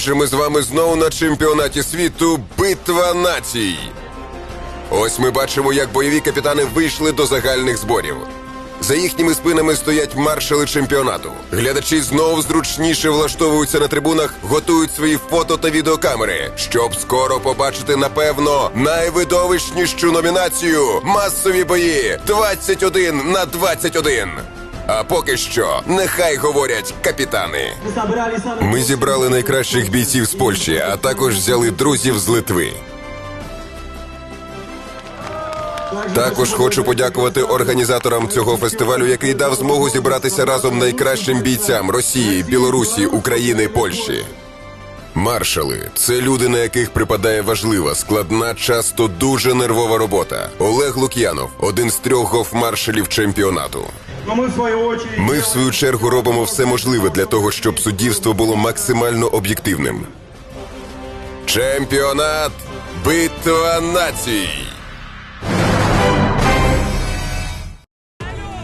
Отже, ми з вами знову на чемпіонаті світу Битва націй. Ось ми бачимо, як бойові капітани вийшли до загальних зборів. За їхніми спинами стоять маршали чемпіонату. Глядачі знову зручніше влаштовуються на трибунах, готують свої фото та відеокамери, щоб скоро побачити, напевно, найвидовищнішу номінацію масові бої 21 на 21. А поки що, нехай говорять капітани. Ми зібрали найкращих бійців з Польщі, а також взяли друзів з Литви. Також хочу подякувати організаторам цього фестивалю, який дав змогу зібратися разом найкращим бійцям Росії, Білорусі, України, Польщі. Маршали це люди, на яких припадає важлива, складна, часто дуже нервова робота. Олег Лук'янов один з трьох гофмаршалів чемпіонату. Очередь... Ми, в свою чергу, робимо все можливе для того, щоб суддівство було максимально об'єктивним. Чемпіонат Битва націй.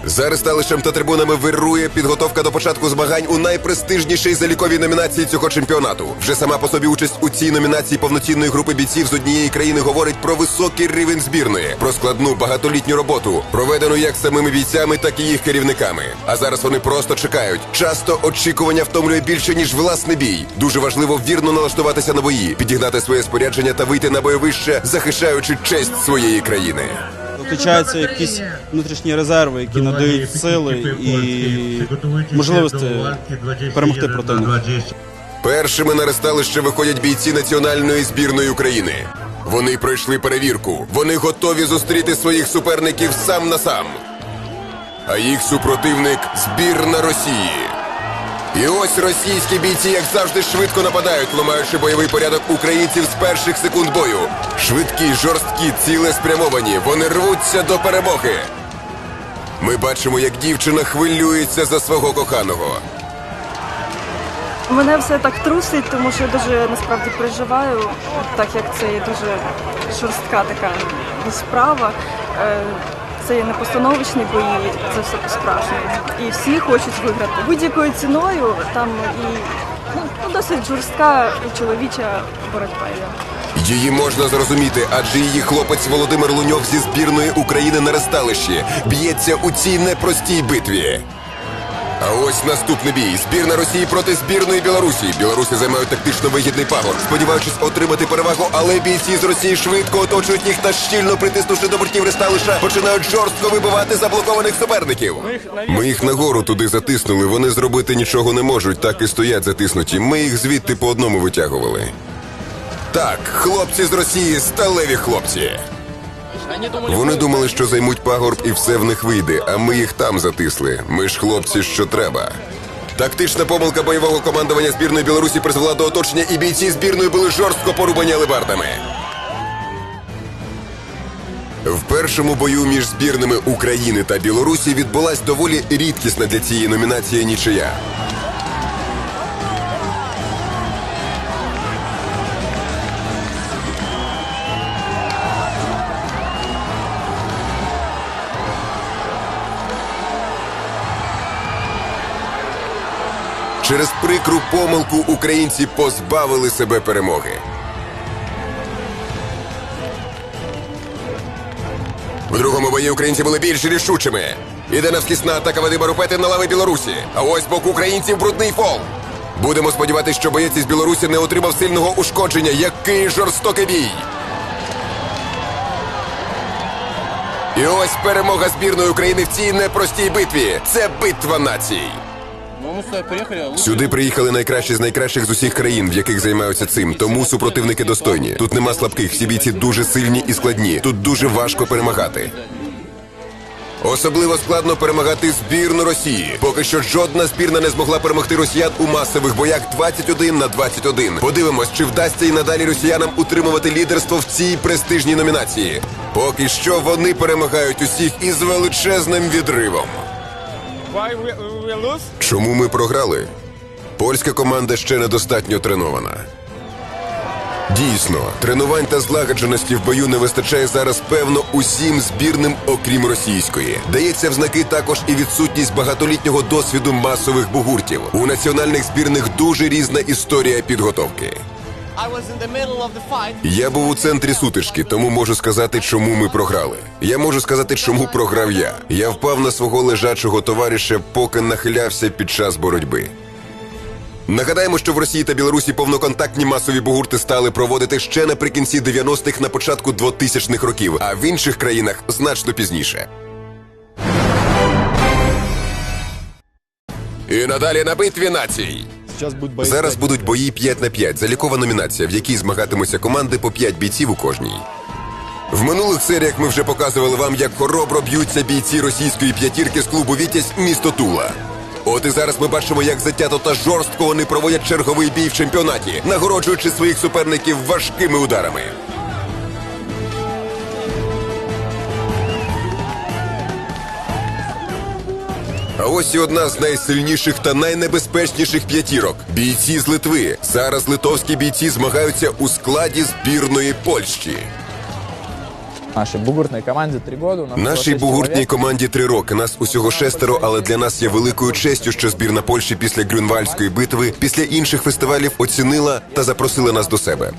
За ресталищем та трибунами вирує підготовка до початку змагань у найпрестижнішій заліковій номінації цього чемпіонату. Вже сама по собі участь у цій номінації повноцінної групи бійців з однієї країни говорить про високий рівень збірної, про складну багатолітню роботу, проведену як самими бійцями, так і їх керівниками. А зараз вони просто чекають. Часто очікування втомлює більше ніж власний бій. Дуже важливо вірно налаштуватися на бої, підігнати своє спорядження та вийти на бойовище, захищаючи честь своєї країни. Включаються якісь внутрішні резерви, які надають сили і можливості перемогти противника. Першими на ресталище виходять бійці національної збірної України. Вони пройшли перевірку. Вони готові зустріти своїх суперників сам на сам. А їх супротивник збірна Росії. І ось російські бійці, як завжди, швидко нападають, ламаючи бойовий порядок українців з перших секунд бою. Швидкі, жорсткі, цілеспрямовані. Вони рвуться до перемоги. Ми бачимо, як дівчина хвилюється за свого коханого. Мене все так трусить, тому що я дуже насправді переживаю, так як це є дуже жорстка така справа. Це не постановочні бої, це все по-справжньому. І всі хочуть виграти. Будь-якою ціною там і ну, досить жорстка чоловіча боротьба. Її можна зрозуміти, адже її хлопець Володимир Луньов зі збірної України на ресталищі б'ється у цій непростій битві. А ось наступний бій. Збірна Росії проти збірної Білорусі. Білоруси займають тактично вигідний пагор, сподіваючись отримати перевагу, але бійці з Росії швидко оточують їх та щільно притиснувши до бортів ресталища, починають жорстко вибивати заблокованих суперників. Ми їх нагору туди затиснули. Вони зробити нічого не можуть, так і стоять затиснуті. Ми їх звідти по одному витягували. Так, хлопці з Росії сталеві хлопці. Вони думали, що займуть пагорб і все в них вийде, а ми їх там затисли. Ми ж хлопці, що треба. Тактична помилка бойового командування збірної Білорусі призвела до оточення, і бійці збірної були жорстко порубані алебардами. В першому бою між збірними України та Білорусі відбулась доволі рідкісна для цієї номінації нічия. Через прикру помилку українці позбавили себе перемоги. У другому бої українці були більш рішучими. Іде навскісна атака Вадима Рупети на лави Білорусі. А ось з боку українців брудний фол. Будемо сподіватися, що боєць із Білорусі не отримав сильного ушкодження. Який жорстокий бій! І ось перемога збірної України в цій непростій битві. Це битва націй. Ну, Сюди приїхали найкращі з найкращих з усіх країн, в яких займаються цим. Тому супротивники достойні. Тут нема слабких, всі бійці дуже сильні і складні. Тут дуже важко перемагати. Особливо складно перемагати збірну Росії. Поки що жодна збірна не змогла перемогти росіян у масових боях 21 на 21. Подивимось, чи вдасться і надалі росіянам утримувати лідерство в цій престижній номінації. Поки що вони перемагають усіх із величезним відривом. Чому ми програли? Польська команда ще недостатньо тренована. Дійсно, тренувань та злагодженості в бою не вистачає зараз певно усім збірним, окрім російської. Дається в знаки також і відсутність багатолітнього досвіду масових бугуртів. У національних збірних дуже різна історія підготовки. Я був у центрі сутички, тому можу сказати, чому ми програли. Я можу сказати, чому програв я. Я впав на свого лежачого товариша, поки нахилявся під час боротьби. Нагадаємо, що в Росії та Білорусі повноконтактні масові бугурти стали проводити ще наприкінці 90-х на початку 2000-х років, а в інших країнах значно пізніше. І надалі на битві націй. Зараз будуть бої 5 на 5, залікова номінація, в якій змагатимуться команди по 5 бійців у кожній. В минулих серіях ми вже показували вам, як хоробро б'ються бійці російської п'ятірки з клубу Вітязь місто Тула. От і зараз ми бачимо, як затято та жорстко вони проводять черговий бій в чемпіонаті, нагороджуючи своїх суперників важкими ударами. А ось і одна з найсильніших та найнебезпечніших п'ятірок бійці з Литви. Зараз литовські бійці змагаються у складі збірної Польщі. Нашей бугуртной команде три года. У нас Нашій бугуртній команді три роки. Нас усього шестеро, але для нас є великою честю, що збірна Польщі після Грюнвальської битви, після інших фестивалів оцінила та запросила нас до себе.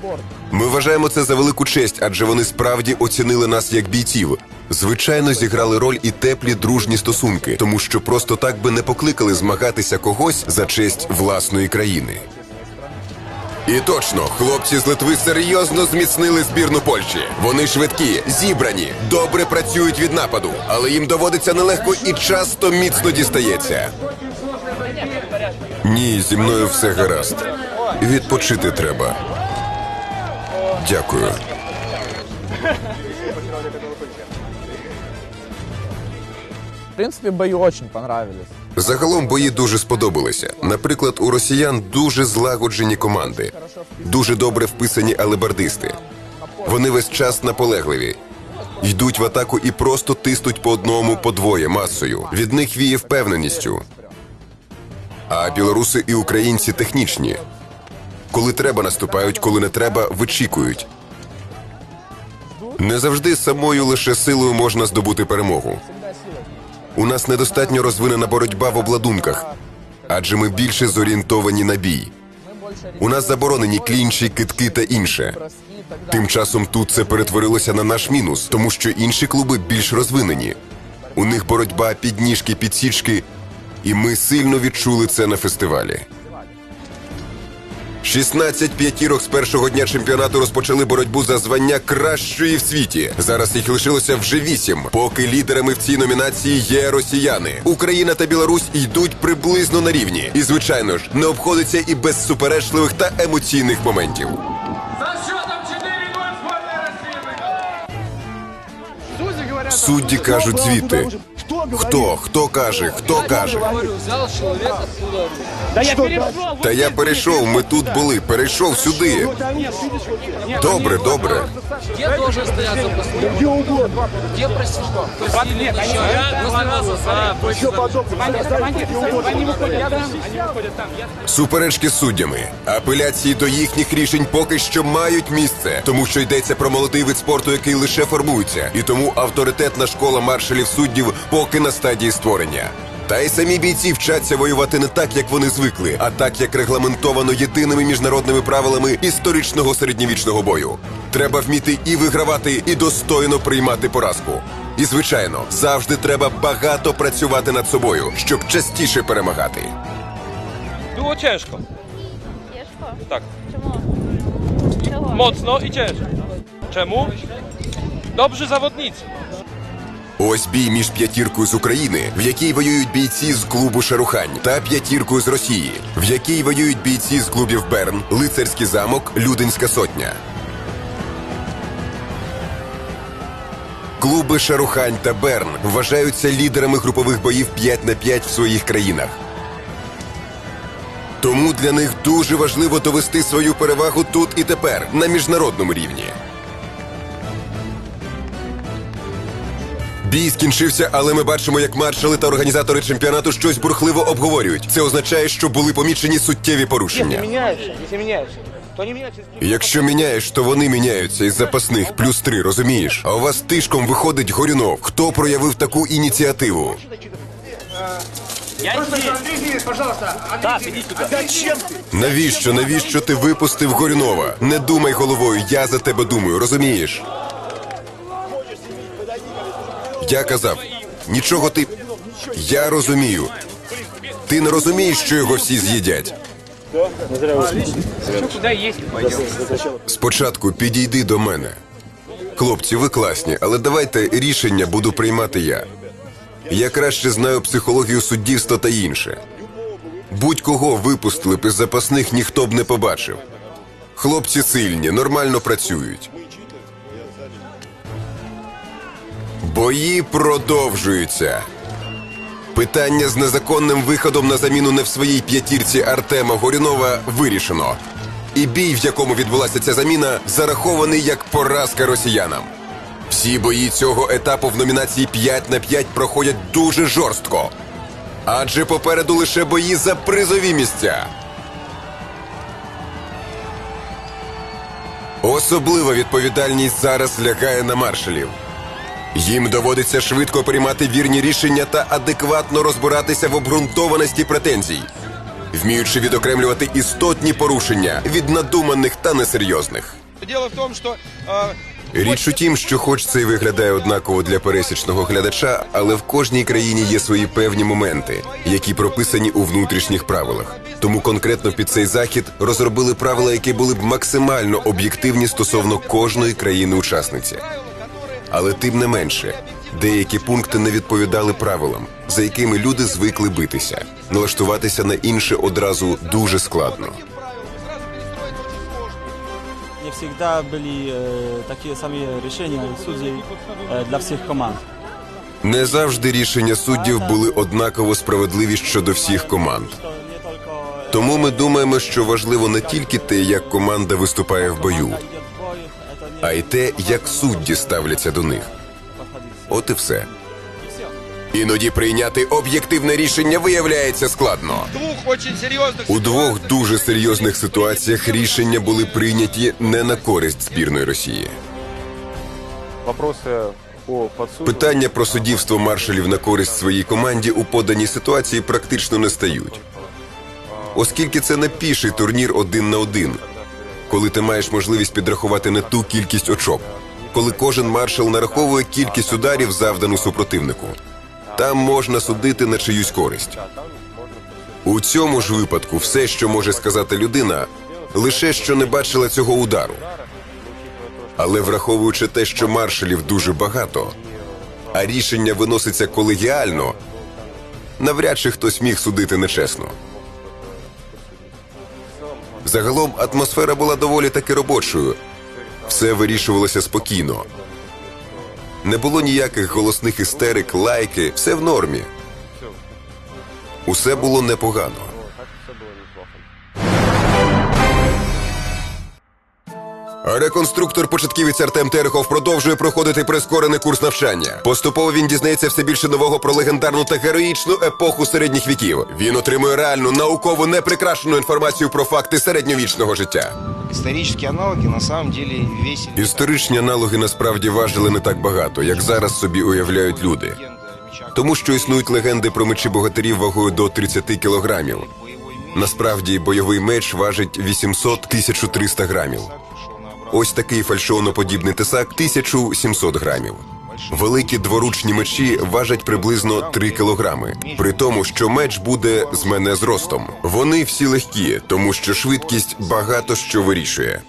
Ми вважаємо це за велику честь, адже вони справді оцінили нас як бійців. Звичайно, зіграли роль і теплі дружні стосунки, тому що просто так би не покликали змагатися когось за честь власної країни. І точно, хлопці з Литви серйозно зміцнили збірну Польщі. Вони швидкі, зібрані, добре працюють від нападу, але їм доводиться нелегко і часто міцно дістається. Ні, зі мною все гаразд. Відпочити треба. Дякую. В принципе, бои очень понравились. Загалом бої дуже сподобалися. Наприклад, у росіян дуже злагоджені команди, дуже добре вписані алебардисти. Вони весь час наполегливі. Йдуть в атаку і просто тиснуть по одному по двоє масою. Від них віє впевненістю. А білоруси і українці технічні. Коли треба, наступають, коли не треба, вичікують. Не завжди самою лише силою можна здобути перемогу. У нас недостатньо розвинена боротьба в обладунках, адже ми більше зорієнтовані на бій. У нас заборонені клінчі, китки та інше. Тим часом тут це перетворилося на наш мінус, тому що інші клуби більш розвинені. У них боротьба підніжки, підсічки, і ми сильно відчули це на фестивалі. 16 п'ятірок з першого дня чемпіонату розпочали боротьбу за звання кращої в світі. Зараз їх лишилося вже вісім. Поки лідерами в цій номінації є росіяни. Україна та Білорусь йдуть приблизно на рівні. І, звичайно ж, не обходиться і без суперечливих та емоційних моментів. За счетом 4-0 сборная России. Судді кажуть звідти. Хто? Хто каже? Хто каже? Да я перешел. Та я перейшов, ми тут були, перейшов сюди. Добре, добре. Где должен стояться последний? Где угодно. Где просить? Просили еще. Я высказался за больше Они выходят там. Они выходят там. Я Суперечки з суддями. Апеляції до їхніх рішень поки що мають місце, тому що йдеться про молодий вид спорту, який лише формується, і тому авторитетна школа маршалів суддів поки на стадії створення. Та й самі бійці вчаться воювати не так, як вони звикли, а так, як регламентовано єдиними міжнародними правилами історичного середньовічного бою. Треба вміти і вигравати, і достойно приймати поразку. І звичайно, завжди треба багато працювати над собою, щоб частіше перемагати. Było ciężko. Ciężko? Tak. Czemu? Czemu? Mocno i ciężko. Czemu? Dobrzy zawodnicy. Ось бій між п'ятіркою з України, в якій воюють бійці з клубу Шарухань, та п'ятіркою з Росії, в якій воюють бійці з клубів Берн, Лицарський замок, Людинська сотня. Клуби Шарухань та Берн вважаються лідерами групових боїв 5 на 5 в своїх країнах. Тому для них дуже важливо довести свою перевагу тут і тепер на міжнародному рівні. Бій скінчився, але ми бачимо, як маршали та організатори чемпіонату щось бурхливо обговорюють. Це означає, що були помічені суттєві порушення. Якщо міняєш, то вони міняються із запасних плюс три, розумієш? А у вас тишком виходить Горюнов. Хто проявив таку ініціативу? Навіщо, навіщо ти випустив Горюнова? Не думай головою, я за тебе думаю, розумієш? Я казав, нічого ти. Я розумію. Ти не розумієш, що його всі з'їдять. Спочатку підійди до мене. Хлопці, ви класні, але давайте рішення буду приймати я. Я краще знаю психологію суддівства та інше. Будь-кого випустили б із запасних, ніхто б не побачив. Хлопці сильні, нормально працюють. Бої продовжуються. Питання з незаконним виходом на заміну не в своїй п'ятірці Артема Горюнова вирішено. І бій, в якому відбулася ця заміна, зарахований як поразка росіянам. Всі бої цього етапу в номінації 5 на 5 проходять дуже жорстко. Адже попереду лише бої за призові місця. Особлива відповідальність зараз лягає на маршалів. Їм доводиться швидко приймати вірні рішення та адекватно розбиратися в обґрунтованості претензій, вміючи відокремлювати істотні порушення від надуманих та несерйозних. Дело в том, что э, Річ у тім, що хоч це й виглядає однаково для пересічного глядача, але в кожній країні є свої певні моменти, які прописані у внутрішніх правилах. Тому конкретно під цей захід розробили правила, які були б максимально об'єктивні стосовно кожної країни-учасниці. Але тим не менше, деякі пункти не відповідали правилам, за якими люди звикли битися. Налаштуватися на інше одразу дуже складно. Не всегда были э, такие сами решения судей э, для всех команд. Не завжди рішення суддів були однаково справедливі щодо всіх команд. Что не только э, Тому ми думаємо, що важливо не тільки те, як команда виступає в бою, а й те, як судді ставляться до них. От і все. Іноді прийняти об'єктивне рішення виявляється складно. У двох дуже серйозних ситуаціях рішення були прийняті не на користь збірної Росії. Питання про суддівство маршалів на користь своїй команді у поданій ситуації практично не стають, оскільки це не піший турнір один на один, коли ти маєш можливість підрахувати не ту кількість очок, коли кожен маршал нараховує кількість ударів, завдану супротивнику. Там можна судити на чиюсь користь. У цьому ж випадку все, що може сказати людина, лише що не бачила цього удару. Але враховуючи те, що маршалів дуже багато, а рішення виноситься колегіально, навряд чи хтось міг судити нечесно. Загалом атмосфера була доволі таки робочою. Все вирішувалося спокійно. Не було ніяких голосних істерик, лайки, все в нормі. Усе було непогано. Реконструктор початківець Артем Терехов продовжує проходити прискорений курс навчання. Поступово він дізнається все більше нового про легендарну та героїчну епоху середніх віків. Він отримує реальну наукову неприкрашену інформацію про факти середньовічного життя. Исторические аналоги на самом деле весили. Історичні аналоги насправді важили не так багато, як зараз собі уявляють люди. Тому що існують легенди про мечі богатирів вагою до 30 кілограмів. Насправді бойовий меч важить 800-1300 грамів. Ось такий фальшоноподібний тесак 1700 грамів. Великі дворучні мечі важать приблизно 3 кілограми, при тому, що меч буде з мене зростом. Вони всі легкі, тому що швидкість багато що вирішує.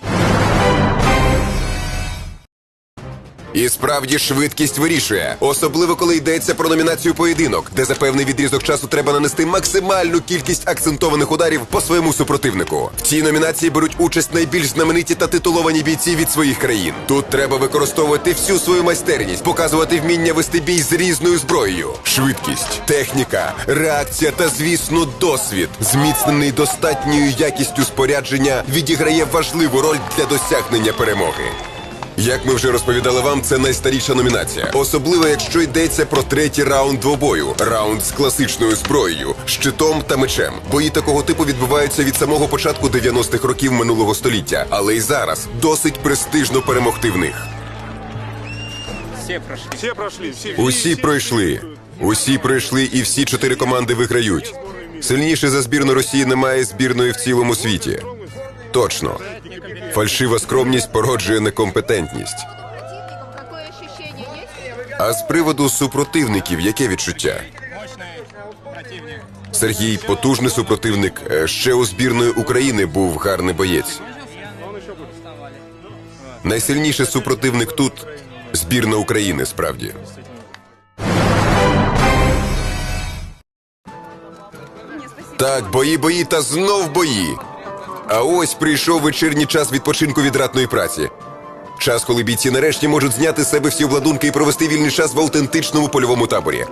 І справді швидкість вирішує, особливо коли йдеться про номінацію поєдинок, де за певний відрізок часу треба нанести максимальну кількість акцентованих ударів по своєму супротивнику. В цій номінації беруть участь найбільш знамениті та титуловані бійці від своїх країн. Тут треба використовувати всю свою майстерність, показувати вміння вести бій з різною зброєю, швидкість, техніка, реакція та, звісно, досвід, зміцнений достатньою якістю спорядження, відіграє важливу роль для досягнення перемоги. Як ми вже розповідали вам, це найстаріша номінація. Особливо, якщо йдеться про третій раунд двобою. Раунд з класичною зброєю, щитом та мечем. Бої такого типу відбуваються від самого початку 90-х років минулого століття, але й зараз досить престижно перемогти в них. Усі пройшли. Усі пройшли, і всі чотири команди виграють. Сильніше за збірну Росії немає збірної в цілому світі. Точно. Фальшива скромність породжує некомпетентність. А з приводу супротивників, яке відчуття? Сергій потужний супротивник. Е, Ще у збірної України був гарний боєць. Найсильніший супротивник тут збірна України, справді. Так, бої, бої та знов бої. А ось прийшов вечірній час відпочинку від ратної праці. Час, коли бійці нарешті можуть зняти з себе всі обладунки і провести вільний час в автентичному польовому таборі.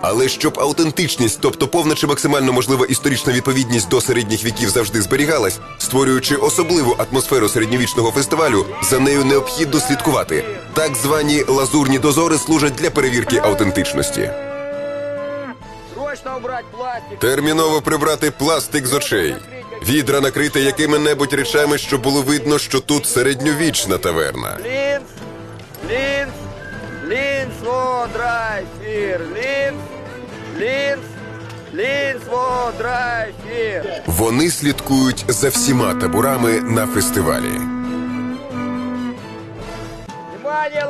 Але щоб автентичність, тобто повна чи максимально можлива історична відповідність до середніх віків завжди зберігалась, створюючи особливу атмосферу середньовічного фестивалю, за нею необхідно слідкувати. Так звані лазурні дозори служать для перевірки автентичності. Терміново прибрати пластик з очей. Відра накрити якими-небудь речами, щоб було видно, що тут середньовічна таверна. Линз, линз, линз, во, драйфир, линз, линз, линз, во, драйфир. Вони слідкують за всіма таборами на фестивалі.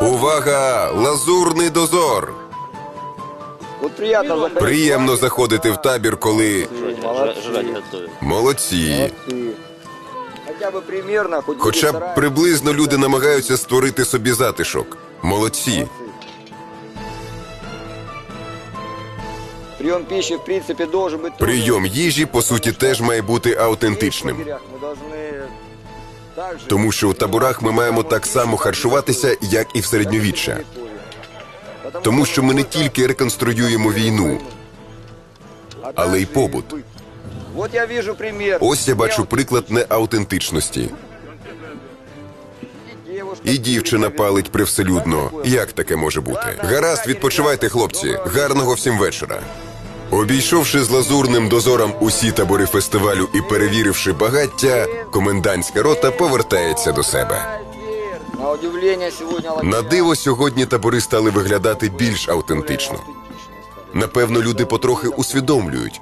Увага! Лазурний дозор! Вот приятно заходить. Приємно заходити в табір, коли молодці. Хотя бы примерно, хоть Хоча б приблизно люди намагаються створити собі затишок. Молодці. Прием пищи, в принципе, должен быть... тоже Прийом їжі, по суті, теж має бути автентичним. в лагерях. Мы должны также... Тому що у таборах ми маємо так само харчуватися, як і в середньовіччя. Тому що ми не тільки реконструюємо війну, але й побут. Ось я бачу приклад неаутентичності. І дівчина палить привселюдно. Як таке може бути? Гаразд, відпочивайте, хлопці. Гарного всім вечора. Обійшовши з лазурним дозором усі табори фестивалю і перевіривши багаття, комендантська рота повертається до себе. На сьогодні. На диво сьогодні табори стали виглядати більш автентично. Напевно, люди потрохи усвідомлюють,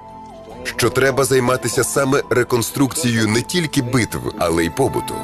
що треба займатися саме реконструкцією не тільки битв, але й побуту.